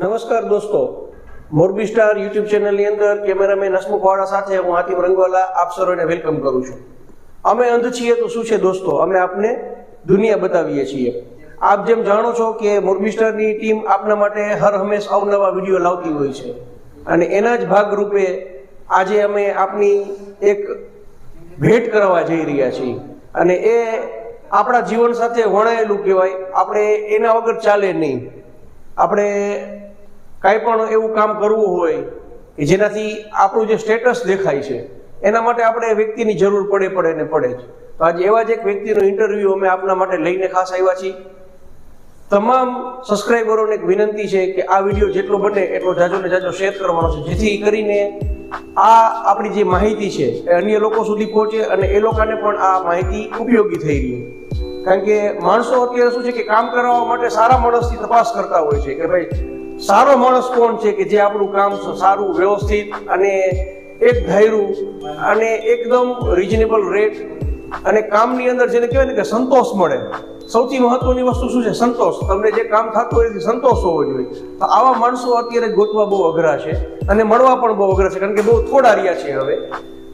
નમસ્કાર દોસ્તો. Morbi star YouTube ચેનલની અંદર કેમેરામેન હસમુખ વાળા સાથે હું હાતિમ રંગવાલા આપ સર્વને વેલકમ કરું છું. અમે અંધ છીએ તો શું છે દોસ્તો? અમે આપને દુનિયા બતાવીએ છીએ. આપ જેમ જાણો છો કે મોરબી સ્ટારની ટીમ આપના માટે હર હંમેશ અવનવા વીડિયો લાવતી હોય છે. અને એના જ ભાગરૂપે આજે અમે આપની એક ભેટ કરવા જઈ રહ્યા છીએ. અને એ આપણા જીવન સાથે વણાયેલું કહેવાય. આપણે એના વગર ચાલે નહીં. આપણે કાંઈ પણ એવું કામ કરવું હોય કે જેનાથી આપણું જે સ્ટેટસ દેખાય છે, એના માટે આપણે વ્યક્તિની જરૂર પડે પડે ને પડે જ. તો આજે એવા જ એક વ્યક્તિનો ઇન્ટરવ્યૂ અમે આપના માટે લઈને ખાસ આવ્યા છીએ. તમામ સબસ્ક્રાઈબરોને એક વિનંતી છે કે આ વીડિયો જેટલો બને એટલો જાજો ને જાજો શેર કરવાનો છે, જેથી કરીને આ આપણી જે માહિતી છે એ અન્ય લોકો સુધી પહોંચે અને એ લોકોને પણ આ માહિતી ઉપયોગી થઈ રહી. કારણ કે માણસો અત્યારે શું છે કે કામ કરાવવા માટે સારા માણસથી તપાસ કરતા હોય છે કે ભાઈ સારો માણસ કોણ છે કે જે આપણું કામ સારું વ્યવસ્થિત અને એક ધૈર્યું અને એકદમ રિઝનેબલ રેટ અને કામની અંદર જેને કહેવાય ને કે સંતોષ મળે. સૌથી મહત્વની વસ્તુ શું છે? સંતોષ. તમને જે કામ થતું હોય એથી સંતોષ હોવો જોઈએ. તો આવા માણસો અત્યારે ગોતવા બહુ અઘરા છે અને મળવા પણ બહુ અઘરા છે, કારણ કે બહુ થોડા રહ્યા છે હવે.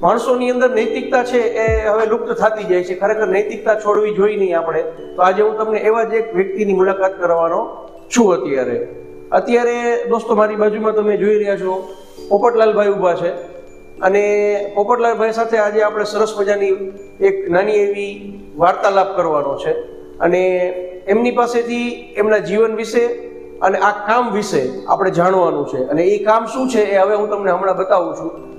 માણસોની અંદર નૈતિકતા છે એ હવે લુપ્ત થતી જાય છે. ખરેખર નૈતિકતા છોડવી જોઈએ નહીં આપણે. તો આજે હું તમને એવા જ એક વ્યક્તિની મુલાકાત કરવાનો છું અત્યારે. અત્યારે દોસ્તો, મારી બાજુમાં તમે જોઈ રહ્યા છો, પોપટલાલભાઈ ઊભા છે. અને પોપટલાલભાઈ સાથે આજે આપણે સરસ મજાની એક નાની એવી વાર્તાલાપ કરવાનો છે. અને એમની પાસેથી એમના જીવન વિશે અને આ કામ વિશે આપણે જાણવાનું છે. અને એ કામ શું છે એ હવે હું તમને હમણાં બતાવું છું.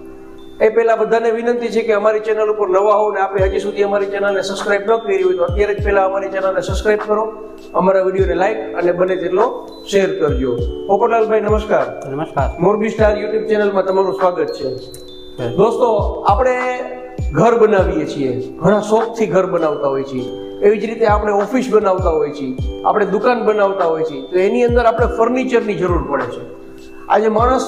એ પહેલા બધાને વિનંતી છે કે અમારી ચેનલ ઉપર નવા હો ને આપણે હજી સુધી અમારી ચેનલને સબસ્ક્રાઇબ ન કરી હોય તો અત્યારે જ પહેલાં અમારી ચેનલને સબસ્ક્રાઇબ કરો અમારા વિડીયોને લાઈક અને બને તેટલો શેર કરજો. પોપટલાલભાઈ નમસ્કાર. નમસ્કાર. મોરબી સ્ટાર યુટ્યુબ ચેનલમાં તમારું સ્વાગત છે. દોસ્તો આપણે ઘર બનાવીએ છીએ. ઘણા શોખથી ઘર બનાવતા હોય છીએ. એવી જ રીતે આપણે ઓફિસ બનાવતા હોય છીએ. આપણે દુકાન બનાવતા હોય છીએ. તો એની અંદર આપણે ફર્નિચરની જરૂર પડે છે. આજે માણસ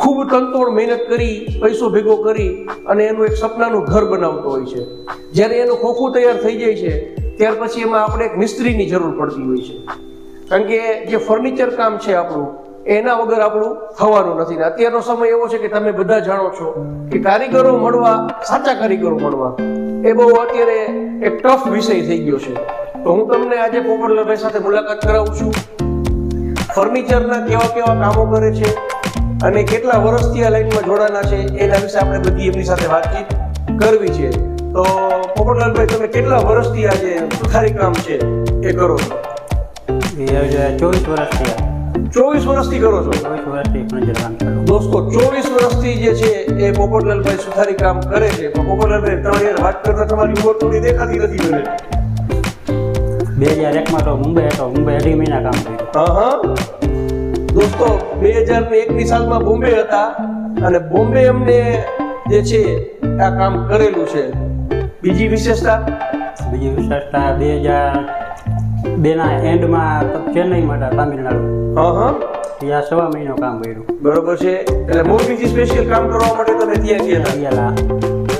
ખૂબ તનતોડ મહેનત કરી, પૈસો ભેગો કરી અને એનું એક સપનાનું ઘર બનાવતો હોય છે. જ્યારે એનું ખોખું તૈયાર થઈ જાય છે, ત્યાર પછી એમાં આપણે એક મિસ્ત્રીની જરૂર પડતી હોય છે. કારણ કે જે ફર્નિચર કામ છે આપણું, એના વગર આપણું થવાનું નથી. ને અત્યારનો સમય એવો છે કે તમે બધા જાણો છો કે કારીગરો મળવા, સાચા કારીગરો મળવા, એ બહુ અત્યારે એક ટફ વિષય થઈ ગયો છે. તો હું તમને આજે પોપટલાલભાઈ સાથે મુલાકાત કરાવું છું. ફર્નિચરના કેવા કેવા કામો કરે છે અને કેટલા વર્ષથી આ લાઈનમાં જોડાના છે એના વિશે આપણે બધી એમની સાથે વાતચીત કરવી છે. તો પોપટલાલભાઈ તમે કેટલા વર્ષથી આ જે સુથારી કામ છે એ કરો છો? ચોવીસ વર્ષ થયા ચોવીસ વર્ષથી કરો છો? વર્ષથી દોસ્તો ચોવીસ વર્ષથી જે છે એ પોપટલાલભાઈ સુથારી કામ કરે છે. પણ પોપટલાલભાઈ તમે યાર વાત કરતા તમારી ઉંમર થોડી દેખાતી નથી મને. બે હજાર એકમાં તો મુંબઈ હતો. મુંબઈ અઢી મહિના કામ કર્યું. હા હા. દોસ્તો બે હજાર ને એકની સાલમાં બોમ્બે હતા અને બોમ્બે અમને જે છે આ કામ કરેલું છે. બીજી વિશેષતા? બીજી વિશેષતા બે હજાર બેના એન્ડમાં ચેન્નઈમાં હતા તામિલનાડુ. હા હા. ત્યાં સવા મહિનો કામ કર્યું. બરોબર છે. એટલે મોરબીજી સ્પેશિયલ કામ કરવા માટે તમે ત્યાં ગયા ગયેલા ત્યાં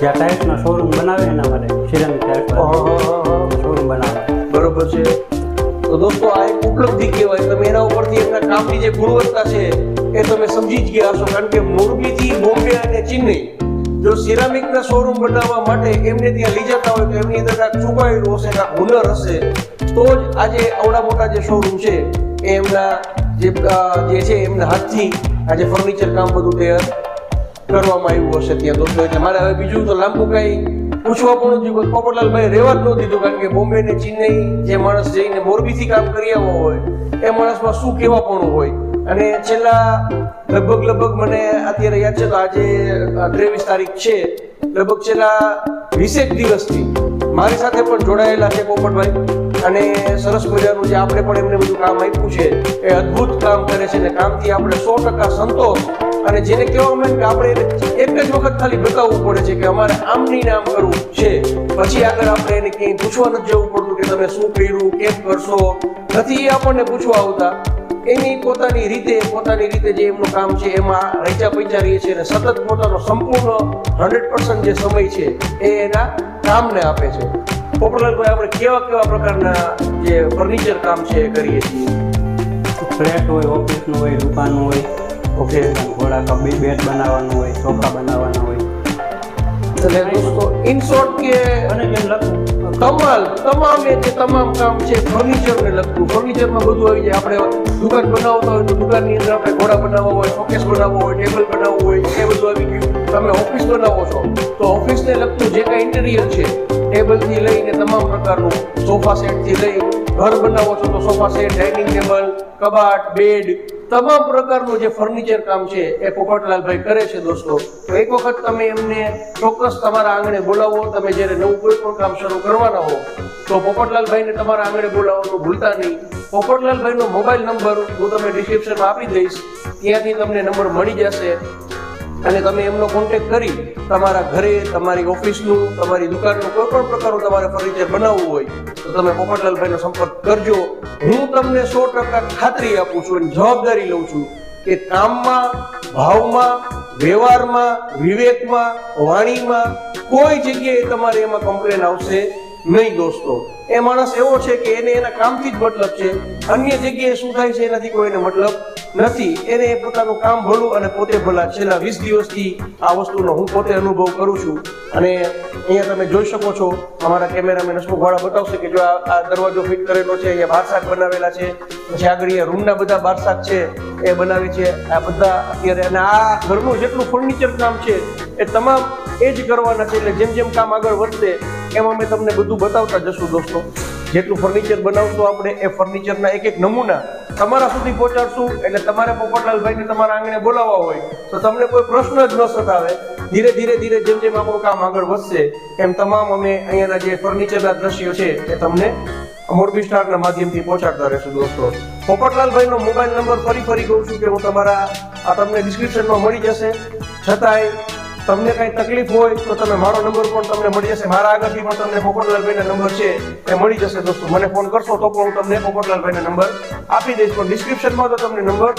જ્યાં ટાઇલ્સનો શોરૂમ બનાવે એના માટે સિરામિક ટાઇલ્સ. શોરૂમ બનાવે. બરોબર છે. તો દોસ્તો, આ એક ઉપલબ્ધિ કહેવાય. તમે એના ઉપરથી એમના કામની જે ગુણવત્તા છે, એ તમે સમજી જ ગયા હશો. કારણ કે મોરબીથી બોમ્બે અને ચેન્નઈ જો સિરામિકના શોરૂમ બનાવવા માટે એમને ત્યાં લઈ જતા હોય તો એમની અંદર કાંઈક છુપાયેલું હશે, કાંઈક હુનર હશે, તો જ આજે આવડા મોટા જે શોરૂમ છે, એ એમના જે જે છે, એમના હાથથી આજે ફર્નિચર કામ બધું તૈયાર કરવામાં આવ્યું હશે ત્યાં. દોસ્તો એટલે મારે હવે બીજું તો લાંબુ કઈ પૂછવા પણ નથી કોઈ. પોપટલાલભાઈ રહેવા જ ન કારણ કે બોમ્બે ને ચેન્નઈ જે માણસ જઈને મોરબીથી કામ કરી આવ્યો હોય, એ માણસમાં શું કેવા પણ હોય? અને છેલ્લા લગભગ લગભગ મને અત્યારે યાદ છે તો આજે ત્રેવીસ તારીખ છે. લગભગ છેલ્લા વીસેક દિવસથી મારી સાથે પણ જોડાયેલા છે પોપટભાઈ. અને સરસ મજાનું જે આપણે પણ એમને બધું કામ આપ્યું છે, એ અદ્ભુત કામ કરે છે અને કામથી આપણે સો ટકા સંતોષ. અને જેને કહેવામાં કે આપણે એક જ વખત ખાલી બતાવવું પડે છે કે અમારે આમ નહીં આમ કરવું છે. પછી આગળ આપણે એને ક્યાંય પૂછવા નથી જવું પડતું કે તમે શું કર્યું, કેમ કરશો? નથી એ આપણને પૂછવા આવતા. એની પોતાની રીતે પોતાની રીતે જે એમનું કામ છે, એમાં રચા પૈચા રહીએ છે અને સતત પોતાનો સંપૂર્ણ હંડ્રેડ જે સમય છે, એ એના કામને આપે છે. પોપટલાલભાઈ આપણે કેવા કેવા પ્રકારના જે ફર્નિચર કામ છે એ કરીએ છીએ? ફ્લેટ હોય ઓફિસનું હોય દુકાનનું હોય ઓકે ઘોડા કબી બેટ બનાવવાનું હોય સોફા બનાવવાના હોય. એટલે દોસ્તો ઇન શોર્ટ કે અને જેમ લખું. તમામ એ જે તમામ કામ છે ફર્નિચરને લગતું. ફર્નિચરમાં બધું આવી જાય. આપણે દુકાન બનાવતા હોય તો દુકાનની અંદર આપણે ઘોડા બનાવવા હોય શોકેસ બનાવવો હોય ટેબલ બનાવવું હોય, એ બધું આવી ગયું. તમે ઓફિસ બનાવો છો. તો ઓફિસને લગતું જે કાંઈ ઇન્ટિરિયર છે ટેબલથી લઈને તમામ પ્રકારનું સોફા સેટથી લઈ ઘર બનાવો છો તો સોફા સેટ ડાઇનિંગ ટેબલ કબાટ બેડ તમામ પ્રકારનું જે ફર્નિચર કામ છે એ પોપટલાલભાઈ કરે છે દોસ્તો. તો એક વખત તમે એમને ચોક્કસ તમારા આંગણે બોલાવો, તમે જ્યારે નવું કોઈ પણ કામ શરૂ કરવાના હો, તો પોપટલાલભાઈને તમારા આંગણે બોલાવવાનું ભૂલતા નહીં. પોપટલાલભાઈનો મોબાઈલ નંબર હું તમને ડિસ્ક્રિપ્શનમાં આપી દઈશ. ત્યાંથી તમને નંબર મળી જશે. અને તમે એમનો કોન્ટેક કરી તમારા ઘરે, તમારી ઓફિસનું, તમારી દુકાનનું કોઈ પણ પ્રકારનું તમારે ફર્નિચર બનાવવું હોય, તો તમે પોપટલાલભાઈનો સંપર્ક કરજો. હું તમને સો ટકા ખાતરી આપું છું અને જવાબદારી લઉં છું કે કામમાં, ભાવમાં, વ્યવહારમાં, વિવેકમાં, વાણીમાં કોઈ જગ્યાએ તમારે એમાં કમ્પ્લેન આવશે નહીં દોસ્તો. એ માણસ એવો છે કે એને એના કામથી જ મતલબ છે. અન્ય જગ્યાએ શું થાય છે એનાથી કોઈને મતલબ નથી. એને એ પોતાનું કામ ભલું અને પોતે ભલા છેલ્લા વીસ દિવસથી આ વસ્તુનો હું પોતે અનુભવ કરું છું. અને અહીંયા તમે જોઈ શકો છો, અમારા કેમેરામેન હસમુખ વાળા બતાવશે કે જો આ આ દરવાજો ફિટ કરેલો છે, અહીંયા બારસાક બનાવેલા છે, પછી આગળ અહીંયા રૂમના બધા બારસાક છે, એ બનાવે છે. આ બધા અત્યારે અને આ ઘરનું જેટલું ફર્નિચર કામ છે, એ તમામ એ જ કરવાના છે. એટલે જેમ જેમ કામ આગળ વધશે, એમ અમે તમને બધું બતાવતા જશું દોસ્તો. જેટલું ફર્નિચર બનાવશું આપણે એ ફર્નિચરના એક એક નમૂના તમારા સુધી પહોંચાડશું. એટલે તમારે પોપટલાલભાઈને તમારા આંગણે બોલાવવા હોય તો તમને કોઈ પ્રશ્ન જ ન સતાવે. ધીરે ધીરે ધીરે જેમ જેમ આપણું કામ આગળ વધશે, એમ તમામ અમે અહીંયાના જે ફર્નિચરના દ્રશ્યો છે એ તમને મોરબી સ્ટારના માધ્યમથી પહોંચાડતા રહેશું દોસ્તો. પોપટલાલભાઈનો મોબાઈલ નંબર ફરી ફરી કહું છું કે હું તમારા, આ તમને ડિસ્ક્રિપ્શનમાં મળી જશે. છતાંય તમને કઈ તકલીફ હોય તો તમે મારો નંબર પણ તમને મળી જશે. મારા આગળથી પણ તમને પોપટલાલભાઈના નંબર છે એ મળી જશે દોસ્તો. મને ફોન કરશો તો પણ હું તમને પોપટલાલભાઈના નંબર આપી દઈશ. પણ ડિસ્ક્રિપ્શનમાં તો તમને નંબર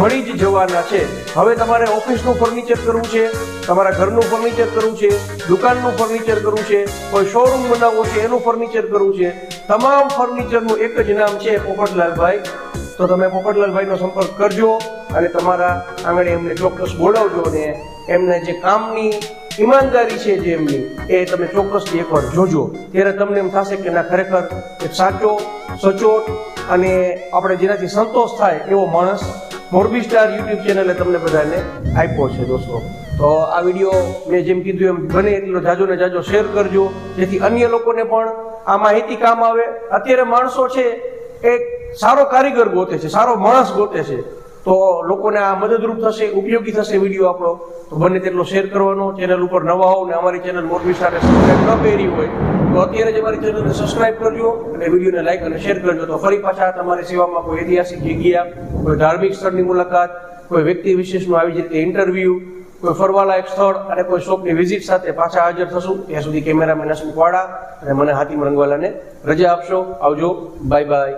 મળી જ જવાના છે. હવે તમારે ઓફિસનું ફર્નિચર કરવું છે, તમારા ઘરનું ફર્નિચર કરવું છે, દુકાનનું ફર્નિચર કરવું છે, કોઈ શોરૂમ બનાવવો છે, એનું ફર્નિચર કરવું છે. તમામ ફર્નિચરનું એક જ નામ છે પોપટલાલભાઈ. તો તમે પોપટલાલભાઈનો સંપર્ક કરજો અને તમારા આંગણે એમને ચોક્કસ બોલાવજો અને એમને જે કામની ઈમાનદારી છે જે એમની, એ તમે ચોક્કસથી એકવાર જોજો. ત્યારે તમને એમ થશે કે ના, ખરેખર એક સાચો, સચોટ અને આપણે જેનાથી સંતોષ થાય એવો માણસ મોરબી સ્ટાર યુટ્યુબ ચેનલે તમને બધાને આપ્યો છે દોસ્તો. તો આ વીડિયો મેં જેમ કીધું એમ બને એટલો જાજો ને જાજો શેર કરજો. જેથી અન્ય લોકોને પણ આ માહિતી કામ આવે. અત્યારે માણસો છે એક સારો કારીગર ગોતે છે, સારો માણસ ગોતે છે, તો લોકોને આ મદદરૂપ થશે, ઉપયોગી થશે વીડિયો આપણો. તો બને તેટલો શેર કરવાનો, ચેનલ ઉપર નવા હોવ ને અમારી ચેનલ મોરબી સાથે સબસ્ક્રાઈબ ન કરી હોય, તો અત્યારે જ અમારી ચેનલને સબસ્ક્રાઇબ કરજો અને વિડીયોને લાઈક અને શેર કરજો. તો ફરી પાછા તમારી સેવામાં કોઈ ઐતિહાસિક જગ્યા, કોઈ ધાર્મિક સ્થળની મુલાકાત, કોઈ વ્યક્તિ વિશેષનું આવી જ રીતે ઇન્ટરવ્યૂ કોઈ ફરવાલાયક સ્થળ અને કોઈ શોપની વિઝિટ સાથે પાછા હાજર થશું. ત્યાં સુધી કેમેરામેન હસમુખ વાળા અને મને હાથી રંગવાલાને રજા આપશો. આવજો. Bye bye